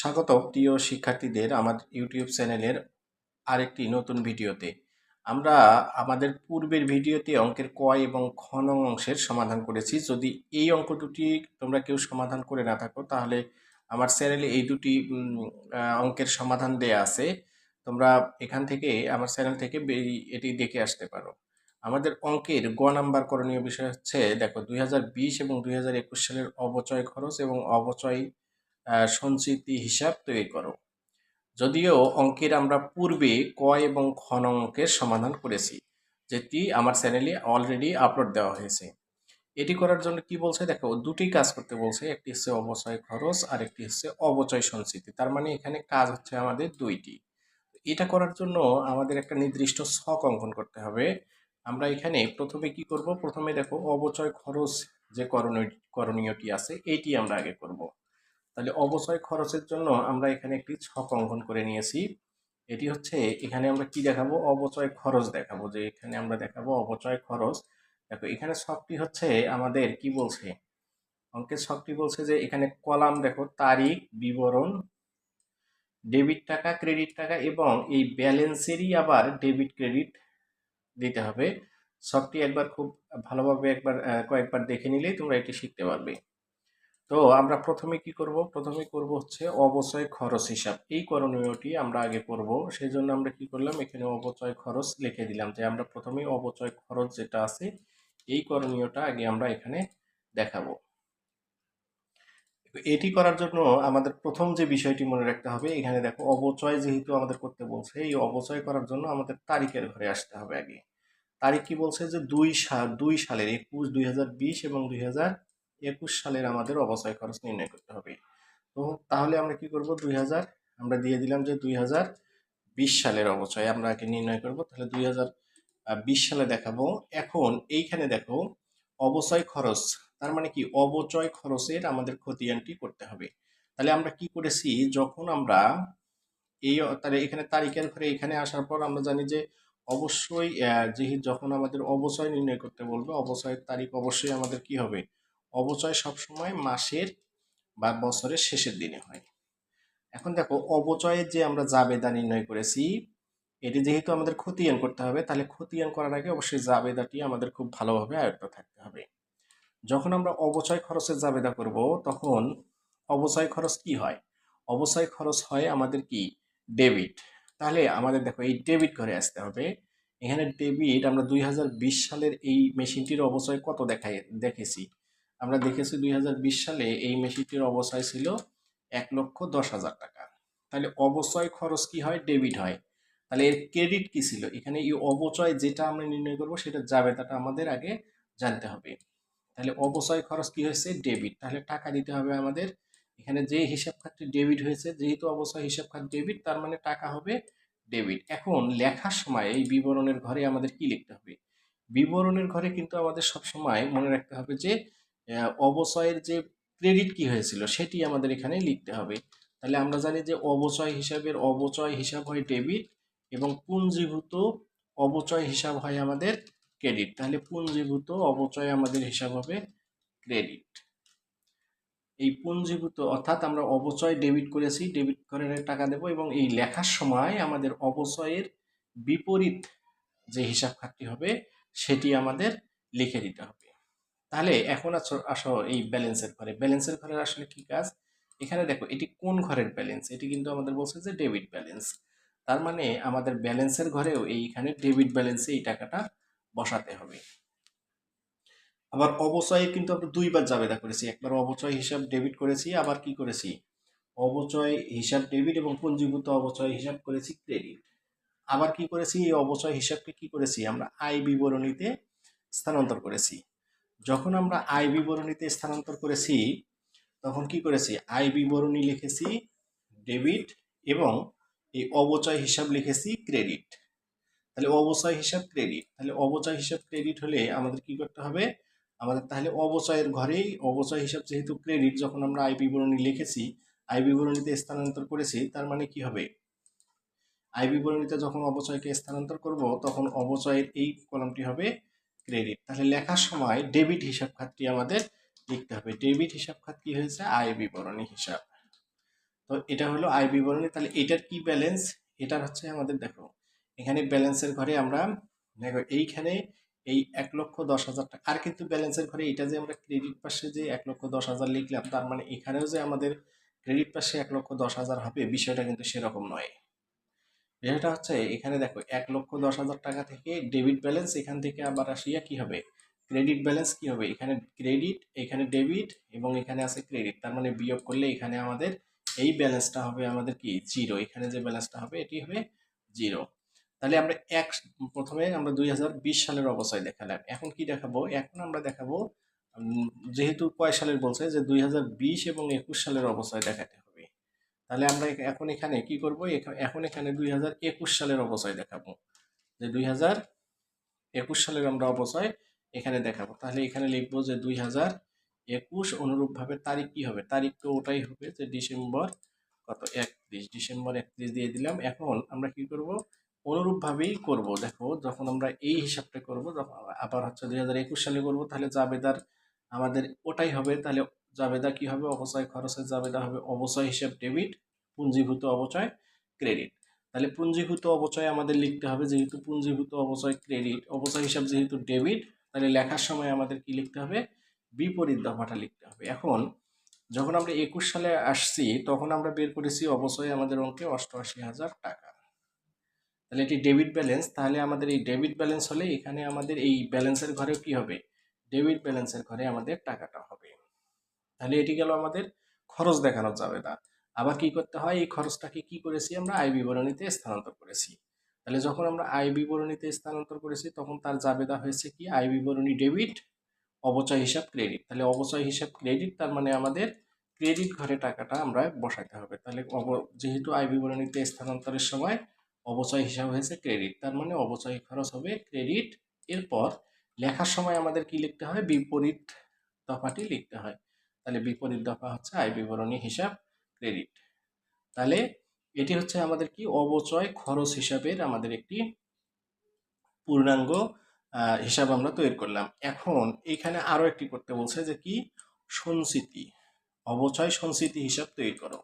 স্বাগত প্রিয় শিক্ষার্থীদের আমার ইউটিউব চ্যানেলের আরেকটি নতুন ভিডিওতে। আমরা আমাদের পূর্বের ভিডিওতে অঙ্কের কয় এবং খ নং অংশের সমাধান করেছি। যদি এই অঙ্ক দুটি তোমরা কেউ সমাধান করে না থাকো, তাহলে আমার চ্যানেলে এই দুটি অঙ্কের সমাধান দেয়া আছে। তোমরা এখান থেকে, আমার চ্যানেল থেকে এটি দেখে আসতে পারো। আমাদের অঙ্কের গ নাম্বার করণীয় বিষয় হচ্ছে, দেখো, দুই হাজার বিশ এবং দুই হাজার একুশ সালের অবচয় খরচ এবং অবচয় সঞ্চিতি হিসাব তৈরি করো। যদিও অঙ্কের আমরা পূর্বে ক এবং খ অঙ্কের সমাধান করেছি, যেটি আমার চ্যানেলে অলরেডি আপলোড দেওয়া হয়েছে। এটি করার জন্য কি বলছে? দেখো, দুটি কাজ করতে বলছে, একটি হচ্ছে অবচয় খরচ আর একটি হচ্ছে অবচয় সঞ্চিতি। তার মানে এখানে কাজ হচ্ছে আমাদের দুইটি। এটা করার জন্য আমাদের একটা নির্দিষ্ট ছক অঙ্কন করতে হবে। আমরা এখানে প্রথমে কি করব? প্রথমে দেখো, অবচয় খরচ যে করণীয় করণীয়টি আছে এইটি আমরা আগে করব। তাহলে অবচয় খরচের জন্য আমরা এখানে একটি ছক অঙ্কন করে নিয়েছি। এটি হচ্ছে এখানে আমরা কি দেখাবো? অবচয় খরচ দেখাবো। যে এখানে আমরা দেখাবো অবচয় খরচ। দেখো, এখানে ছকটি হচ্ছে আমাদের কি বলছে? অঙ্কের ছকটি বলছে যে এখানে কলাম দেখো, তারিখ, বিবরণ, ডেবিট টাকা, ক্রেডিট টাকা এবং এই ব্যালেন্সেরই আবার ডেবিট ক্রেডিট দিতে হবে। ছকটি একবার খুব ভালোভাবে একবার কয়েকবার দেখে নিলেই তোমরা এটি শিখতে পারবে। তো আমরা প্রথমে কি করব? প্রথমে করব হচ্ছে অবচয় খরচ হিসাব। এই করণীয়টি আমরা আগে করব। সেই জন্য আমরা কি করলাম? এখানে অবচয় খরচ লিখে দিলাম যে আমরা প্রথমে অবচয় খরচ যেটা আছে, এই করণীয়টা আগে আমরা এখানে দেখাবো। এটি করার জন্য আমাদের প্রথম যে বিষয়টি মনে রাখতে হবে, এখানে দেখো অবচয় যেহেতু আমাদের করতে বলছে, এই অবচয় করার জন্য আমাদের তারিখের ঘরে আসতে হবে আগে। তারিখ কি বলছে? যে দুই সাল দুই সালের একুশ, দুই এবং দুই হাজার একুশ সালের আমাদের অবচয় খরচ নির্ণয় করতে হবে। তো তাহলে আমরা কি করব? দুই হাজার। আমরা দিয়ে দিলাম যে দুই হাজার বিশ সালের অবচয় আমরা আগে নির্ণয় করব। তাহলে দুই হাজার বিশ সালে দেখাবো। এখন এইখানে দেখো, অবচয় খরচ, তার মানে কি? অবচয় খরচের আমাদের খতিয়ানটি করতে হবে। তাহলে আমরা কি করেছি? যখন আমরা এই, তাহলে এখানে তারিখের ঘরে এখানে আসার পর আমরা জানি যে অবশ্যই যেহেতু যখন আমাদের অবচয় নির্ণয় করতে বলবে, অবচয়ের তারিখ অবশ্যই আমাদের কি হবে? অবচয় সবসময় মাসের বা বছরের শেষের দিনে হয়। এখন দেখো অবচয়ের যে আমরা জাবেদা নির্ণয় করেছি, এটি যেহেতু আমাদের খতিয়ান করতে হবে, তাহলে খতিয়ান করার আগে অবশ্যই জাবেদাটি আমাদের খুব ভালোভাবে আয়ত্ত থাকতে হবে। যখন আমরা অবচয় খরচের জাবেদা করব, তখন অবচয় খরচ কি হয়? অবচয় খরচ হয় আমাদের কি? ডেবিট। তাহলে আমাদের দেখো, এই ডেবিট ঘরে আসতে হবে। এখানে ডেবিট আমরা দুই হাজার বিশ সালের এই মেশিনটির অবচয় কত দেখাই দেখেছি? আমরা দেখেছি দুই হাজার বিশ সালে এই মেশিনটির অবচয় ছিল এক লক্ষ দশ হাজার টাকা। তাহলে অবচয় খরচ কি হয়? ডেবিট হয়। তাহলে এর ক্রেডিট কি ছিল? এখানে এই অবচয় যেটা আমরা নির্ণয় করব সেটা যাবে তাটা আমাদের আগে জানতে হবে। তাহলে অবচয় খরচ কি হয়েছে? ডেবিট। তাহলে টাকা দিতে হবে আমাদের। এখানে যে হিসাব খাতটি ডেবিট হয়েছে, যেহেতু অবচয় হিসাব খাত ডেবিট, তার মানে টাকা হবে ডেবিট। এখন লেখার সময় এই বিবরণের ঘরে আমাদের কি লিখতে হবে? বিবরণের ঘরে কিন্তু আমাদের সব সময় মনে রাখতে হবে যে অবচয়ের যে ক্রেডিট কি হয়েছিল সেটি আমাদের এখানে লিখতে হবে। তাহলে আমরা জানি যে অবচয় হিসাবের অবচয় হিসাব হয় ডেবিট এবং পুঞ্জীভূত অবচয় হিসাব হয় আমাদের ক্রেডিট তাহলে পুঞ্জীভূত অবচয় আমাদের হিসাব হবে ক্রেডিট এই পুঞ্জীভূত অর্থাৎ আমরা অবচয় ডেবিট করেছি ডেবিট করে টাকা দেব এবং এই লেখার সময় আমাদের অবচয়ের বিপরীত যে হিসাব খাতটি হবে সেটি আমাদের লিখে দিতে হবে। তাহলে এখন আসো এই ব্যালেন্সের ঘরে। ব্যালেন্সের ঘরের আসলে কি কাজ? এখানে দেখো, এটি কোন ঘরের ব্যালেন্স এটি কিন্তু আমাদের বলছে যে ডেবিট ব্যালেন্স তার মানে আমাদের ব্যালেন্সের ঘরেও এইখানে ডেবিট ব্যালেন্সে এই টাকাটা বসাতে হবে। আবার অবচয়ে কিন্তু আমরা দুইবার জাবেদা করেছি। একবার অবচয় হিসাব ডেবিট করেছি, আবার কি করেছি? অবচয় হিসাব ডেবিট এবং পুঞ্জীভূত অবচয় হিসাব করেছি ক্রেডিট আবার কি করেছি? এই অবচয় হিসাবকে কি করেছি? আমরা আয় বিবরণীতে স্থানান্তর করেছি। যখন আমরা আয় বিবরণীতে স্থানান্তর করেছি, তখন কি করেছি? আয় বিবরণী লিখেছি ডেবিট এবং এই অবচয় হিসাব লিখেছি ক্রেডিট। তাহলে অবচয় হিসাব ক্রেডিট। তাহলে অবচয় হিসাব ক্রেডিট হলে আমাদের কি করতে হবে? আমাদের তাহলে অবচয়ের ঘরেই অবচয় হিসাব যেহেতু ক্রেডিট, যখন আমরা আয় বিবরণী লিখেছি আয় বিবরণীতে স্থানান্তর করেছি, তার মানে কি হবে? আয় বিবরণীতে যখন অবচয়কে স্থানান্তর করব, তখন অবচয়ের এই কলমটি হবে ক্রেডিট তাহলে লেখার সময় ডেবিট হিসাব খাতটি আমাদের লিখতে হবে। ডেবিট হিসাব খাত কি হয়েছে? আয় বিবরণী হিসাব। তো এটা হলো আয় বিবরণী। তাহলে এটার কি ব্যালেন্স এটার হচ্ছে আমাদের দেখো, এখানে ব্যালেন্সের ঘরে আমরা দেখো, এইখানে এই এক লক্ষ দশ হাজার টাকা। আর কিন্তু ব্যালেন্সের ঘরে এটা যে আমরা ক্রেডিট পাশে যে এক লক্ষ দশ হাজার লিখলাম, তার মানে এখানেও যে আমাদের ক্রেডিট পাশে এক লক্ষ দশ হাজার হবে, বিষয়টা কিন্তু সেরকম নয়। বিষয়টা হচ্ছে, এখানে দেখো এক লক্ষ দশ হাজার টাকা থেকে ডেবিট ব্যালেন্স এখান থেকে আবার আসিয়া কি হবে? ক্রেডিট ব্যালেন্স কি হবে? এখানে ক্রেডিট এখানে ডেবিট এবং এখানে আছে ক্রেডিট তার মানে বিয়োগ করলে এখানে আমাদের এই ব্যালেন্সটা হবে আমাদের কি? জিরো এখানে যে ব্যালেন্সটা হবে, এটি হবে জিরো তাহলে আমরা এক, প্রথমে আমরা দুই হাজার বিশ সালের অবস্থায় দেখালাম। এখন কি দেখাবো? এখন আমরা দেখাবো যেহেতু কয় সালের বলছে? যে দুই হাজার বিশ এবং একুশ সালের অবস্থায় দেখাতে হবে। তাহলে আমরা এখন এখানে কি করব? এখন এখানে দুই হাজার একুশ সালের অবস্থায় দেখাবো। যে দুই হাজার একুশ সালের আমরা অবস্থায় এখানে দেখাবো। তাহলে এখানে লিখব যে দুই হাজার একুশ অনুরূপভাবে তারিখ কি হবে? তারিখ তো ওটাই হবে যে ডিসেম্বর কত? একত্রিশ। ডিসেম্বর একত্রিশ দিয়ে দিলাম। এখন আমরা কি করব? অনুরূপভাবেই করব। দেখো, যখন আমরা এই হিসাবটা করব, যখন আবার হচ্ছে দুই হাজার একুশ সালে করব, তাহলে জাবেদার আমাদের ওটাই হবে। তাহলে জাবেদা কি হবে? অবচয় খরচের জাবেদা হবে। অবচয় হিসাব ডেবিট, পুঞ্জীভূত অবচয় ক্রেডিট। তাহলে পুঞ্জীভূত অবচয় আমাদের লিখতে হবে। যেহেতু পুঞ্জীভূত অবচয় ক্রেডিট, অবচয় হিসাব যেহেতু ডেবিট, তাহলে লেখার সময় আমাদের কি লিখতে হবে? বিপরীত দফাটা লিখতে হবে। এখন যখন আমরা একুশ সালে আসছি, তখন আমরা বের করেছি অবশ্যই আমাদের অঙ্কে অষ্টআশি হাজার টাকা। তাহলে এটি ডেবিট ব্যালেন্স। তাহলে আমাদের এই ডেবিট ব্যালেন্স হলে এখানে আমাদের এই ব্যালেন্সের ঘরেও কি হবে? ডেবিট ব্যালেন্সের ঘরে আমাদের টাকাটা হবে। তাহলে এটি গেল আমাদের খরচ দেখানো যাবে না আবার কি করতে হয়? এই খরচটাকে কি করেছি আমরা? আয় বিবরণীতে স্থানান্তর করেছি। তাহলে যখন আমরা আয় বিবরণীতে স্থানান্তর করেছি, তখন তার জাবেদা হয়েছে কি? আয় বিবরণী ডেবিট, অবচয় হিসাব ক্রেডিট। তাহলে অবচয় হিসাব ক্রেডিট, তার মানে আমাদের ক্রেডিট ঘরে টাকাটা আমরা বসাইতে হবে। তাহলে যেহেতু আয় বিবরণীতে স্থানান্তরের সময় অবচয় হিসাব হয়েছে ক্রেডিট, তার মানে অবচয় খরচ হবে ক্রেডিট। এরপর লেখার সময় আমাদের কি লিখতে হয়? বিপরীত দফাটি লিখতে হয়। তাহলে বিপরীত দফা হচ্ছে আয় বিবরণী হিসাব ক্রেডিট তাহলে এটি হচ্ছে আমাদের কি? অবচয় খরচ হিসাবের আমাদের একটি পূর্ণাঙ্গ হিসাব আমরা তৈরি করলাম। এখন এখানে আরও একটি করতে বলছে যে কি? সঞ্চিতি, অবচয় সঞ্চিতি হিসাব তৈরি করো।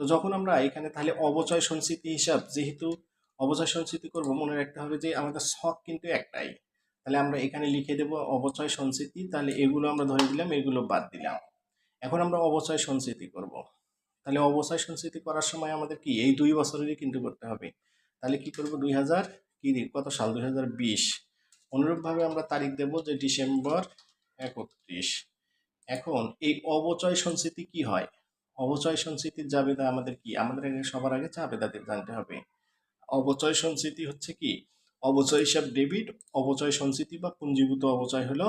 তো যখন আমরা এখানে তাহলে অবচয় সঞ্চিতি হিসাব, যেহেতু অবচয় সঞ্চিতি করব, মনে রাখতে হবে যে আমাদের শখ কিন্তু একটাই। তাহলে আমরা এখানে লিখে দেব অবচয় সঞ্চিতি, তাহলে এগুলো আমরা ধরে দিলাম এগুলো বাদ দিলাম। এখন আমরা অবচয় সঞ্চিতি করব। তাহলে অবচয় সঞ্চিতি করার সময় আমাদের কি? এই দুই বছরেরই কিন্তু করতে হবে। তাহলে কি করব? দুই হাজার কি কত সাল? দুই হাজার বিশ। অনুরূপভাবে আমরা তারিখ দেব যে ডিসেম্বর একত্রিশ। এখন এই অবচয় সঞ্চিতি কি হয়? অবচয় সঞ্চিতির জাবেদা আমাদের কি? আমাদের সবার আগে জাবেদাদের জানতে হবে। অবচয় সঞ্চিতি হচ্ছে কি? অবচয় হিসাব ডেবিট, অবচয় সঞ্চিতি বা পুঞ্জীভূত অবচয় হলো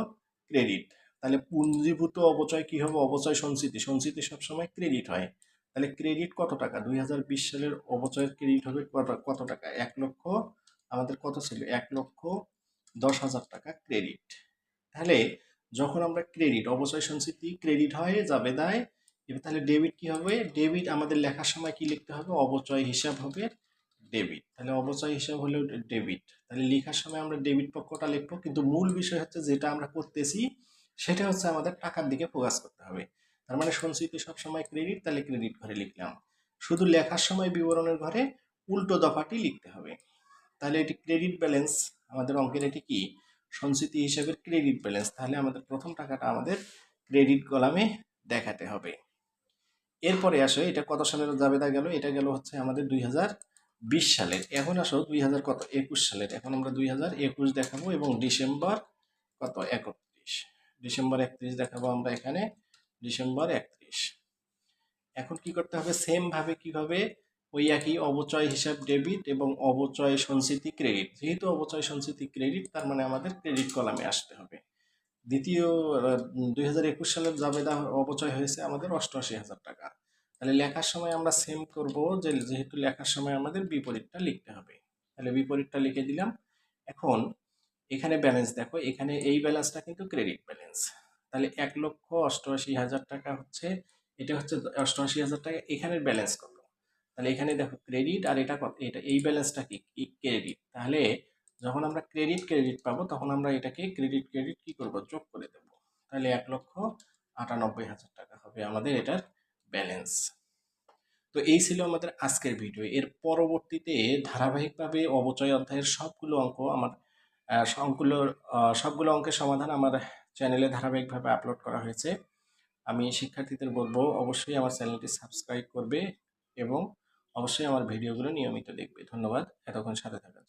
ক্রেডিট। তাহলে পুঞ্জীভূত অবচয় কি হবে? অবচয় সঞ্চিতি। সঞ্চিতি সবসময় ক্রেডিট হয়। তাহলে ক্রেডিট কত টাকা? দুই হাজার বিশ সালের অবচয়ের ক্রেডিট হবে কত কত টাকা? এক লক্ষ, আমাদের কত ছিল? এক লক্ষ দশ হাজার টাকা ক্রেডিট তাহলে যখন আমরা ক্রেডিট অবচয় সঞ্চিতি ক্রেডিট হয়, যাবে দায়, এবার তাহলে ডেবিট কি হবে? ডেবিট আমাদের লেখার সময় কি লিখতে হবে? অবচয় হিসাব হবে ডেবিট তাহলে অবচয় হিসাব হলো ডেবিট তাহলে লেখার সময় আমরা ডেবিট পক্ষটা লিখব, কিন্তু মূল বিষয় হচ্ছে যেটা আমরা করতেছি সেটা হচ্ছে আমাদের টাকার দিকে ফোকাস করতে হবে। তার মানে সঞ্চিতি সবসময় ক্রেডিট তাহলে ক্রেডিট ঘরে লিখলাম। শুধু লেখার সময় বিবরণের ঘরে উল্টো দফাটি লিখতে হবে। তাহলে এটি ক্রেডিট ব্যালেন্স আমাদের অঙ্কের এটি কি? সঞ্চিতি হিসাবে ক্রেডিট ব্যালেন্স তাহলে আমাদের প্রথম টাকাটা আমাদের ক্রেডিট কলামে দেখাতে হবে। এরপরে আসো, এটা কত সালের জাবেদা গেল? এটা গেল হচ্ছে আমাদের দুই বিশ সালের। এখন আসো দুই হাজার কত? একুশ সালের। এখন আমরা দুই হাজার একুশ দেখাবো এবং ডিসেম্বর কত? একত্রিশ ডিসেম্বর একত্রিশ দেখাবো আমরা এখানে। ডিসেম্বর একত্রিশ। এখন কি করতে হবে? সেম ভাবে কীভাবে ওই একই অবচয় হিসাব ডেবিট এবং অবচয় সঞ্চিতি ক্রেডিট যেহেতু অবচয় সঞ্চিতি ক্রেডিট তার মানে আমাদের ক্রেডিট কলামে আসতে হবে। দ্বিতীয় দুই হাজার একুশ সালের জাবেদা অবচয় হয়েছে আমাদের অষ্টআশি হাজার টাকা। তাহলে লেখার সময় আমরা সেম করব যে যেহেতু লেখার সময় আমাদের বিপরীতটা লিখতে হবে। তাহলে বিপরীতটা লিখে দিলাম। এখন এখানে ব্যালেন্স দেখো, এখানে এই ব্যালেন্সটা কিন্তু ক্রেডিট ব্যালেন্স তাহলে এক লক্ষ অষ্টআশি হাজার টাকা হচ্ছে, এটা হচ্ছে অষ্টআশি হাজার টাকা এখানের ব্যালেন্স কত? তাহলে এখানে দেখো ক্রেডিট আর এটা এটা, এই ব্যালেন্সটা কি? ক্রেডিট তাহলে যখন আমরা ক্রেডিট ক্রেডিট পাবো, তখন আমরা এটাকে ক্রেডিট ক্রেডিট কি করব? যোগ করে দেব। তাহলে এক লক্ষ আটানব্বই হাজার টাকা হবে আমাদের এটার ব্যালেন্স তো এই ছিল আমাদের আজকের ভিডিও এর পরবর্তীতে ধারাবাহিকভাবে অবচয় অধ্যায়ের সবগুলো অঙ্ক আমার সবগুলো সবগুলো অঙ্কের সমাধান আমার চ্যানেলে ধারাবাহিকভাবে আপলোড করা হয়েছে। আমি শিক্ষার্থীদের বলব, অবশ্যই আমার চ্যানেলটি সাবস্ক্রাইব করবে এবং অবশ্যই আমার ভিডিওগুলো নিয়মিত দেখবে। ধন্যবাদ। এতক্ষণ সাথে থাকার